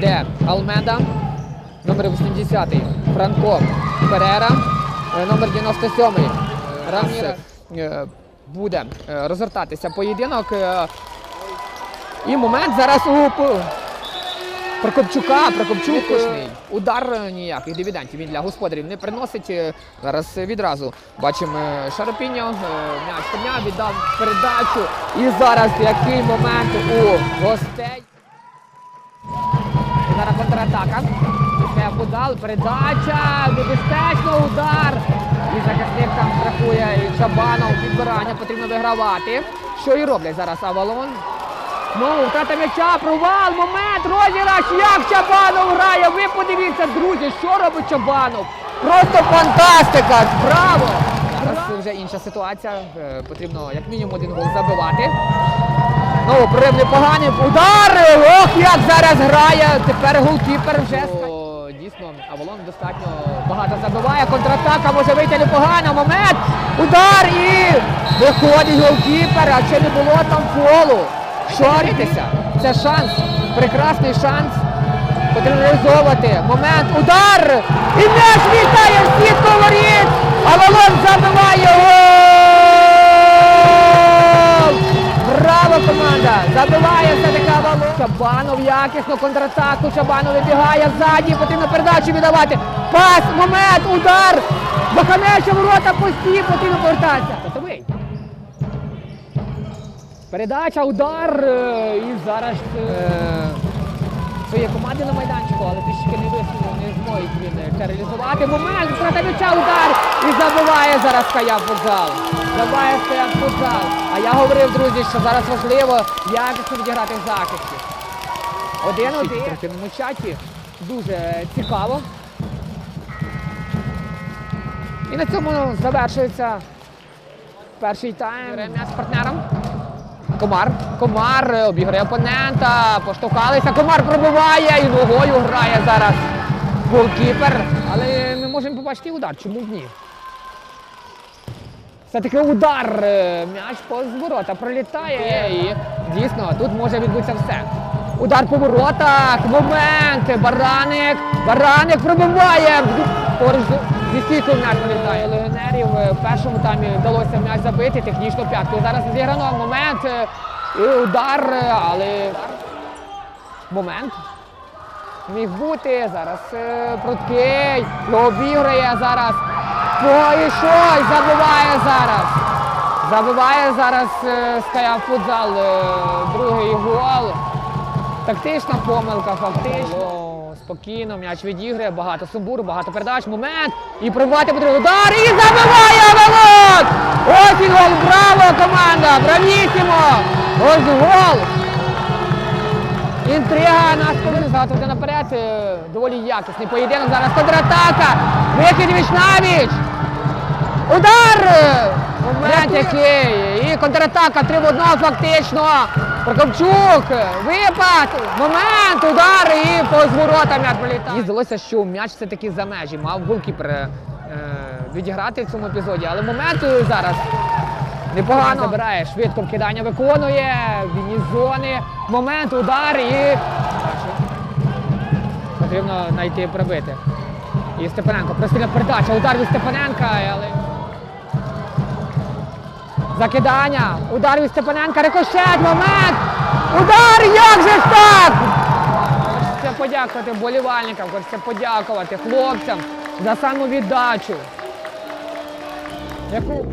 де Алмеда, номер 80 Франко Перера, е, номер 97 Раміра. Е, Буде е, розгортатися поєдинок. І момент зараз у Прокопчука, Прокопчук, удар ніяких дивідентів він для господарів не приносить. Зараз відразу бачимо Шарапіньо, м'яч віддав передачу. І зараз який момент у гостей. Зараз контратака. Після подал, передача, небезпечно, удар. І захисник там страхує Чабанов, підбирання, потрібно вигравати. Що і роблять зараз Авалон. Знову втрата м'яча, провал, момент, розіграш, як Чабанов грає. Ви подивіться, друзі, що робить Чабанов. Просто фантастика! Браво! Зараз вже інша ситуація. Е, Потрібно як мінімум один гол забивати. Знову прорив непоганий. Удар! Ох, як зараз грає! Тепер голкіпер вже О, Дійсно, Авалон достатньо багато забиває. Контратака може вийти непогано. Момент! Удар і виходить голкіпер, а чи не було там фолу. Шоритися. Це шанс. Прекрасний шанс. Реалізовувати. Момент. Удар! І м'яч вітає в сітку воріт! Авалон забиває гол! Забиває все-таки Авалон. Чабанов якісно контратаку. Чабанов вибігає ззаді. Потрібно передачу віддавати. Пас, момент, удар! Баханеча ворота пусті, потрібно повертатися. Готовий. Передача, удар. е, І зараз е, своєї команди на майданчику, але трішки не висунув, не зможе він це реалізувати. Момент, втрата м'яча, удар! І забиває зараз Каяв футзал. Забиває Каяв футзал. А я говорив, друзі, що зараз важливо якісно відіграти в захисті. Один один. В спортивному чаті. Дуже цікаво. І на цьому завершується перший тайм. З партнером. Комар. Комар е, обіграє опонента. Поштовхалися. Комар пробиває і ногою грає зараз голкіпер. Але ми можемо побачити удар. Чому б ні? Все-таки удар. е, М'яч по ворота пролітає. І дійсно тут може відбутися все. Удар по воротах. Момент. Бараник. Бараник пробиває. Поруч зі стійкою м'яч пролітає. Легіонерів е, в першому таймі вдалося м'яч забити технічно п'яткою. Зараз зіграно момент. е, І удар, але момент. Міг бути. Зараз Пруткий. Обіграє зараз. Щось забиває зараз. Забиває зараз е, Ская Футзал е, другий гол. Тактична помилка, фактично. Спокійно, м'яч відіграє, багато сумбуру, багато передач, момент. І пробивати потрібно удар і забиває Авалон! Ось він гол, браво, команда! Бравісімо! Ось гол! Інтрига нас повинна згадувати наперед. Е, Доволі якісний поєдинок. Зараз контратака. Вихід віч навіч. Удар! Момент який. І контратака 3 в 1 фактично. Прокопчук. Випад. Момент. Удар. І по зворотам м'яч пролітає. Мені здалося, що м'яч все-таки за межі. Мав голкіпер е, відіграти в цьому епізоді. Але момент е, зараз Непогано забирає, швидко вкидання виконує, вільні зони, момент, удар і потрібно знайти пробити. І Степаненко, прострільна передача, удар від Степаненка, але. Закидання, удар від Степаненка, рикошет, момент! Удар! Як же ж так? Хочеться подякувати болівальникам, хочеться подякувати хлопцям за самовіддачу. Яку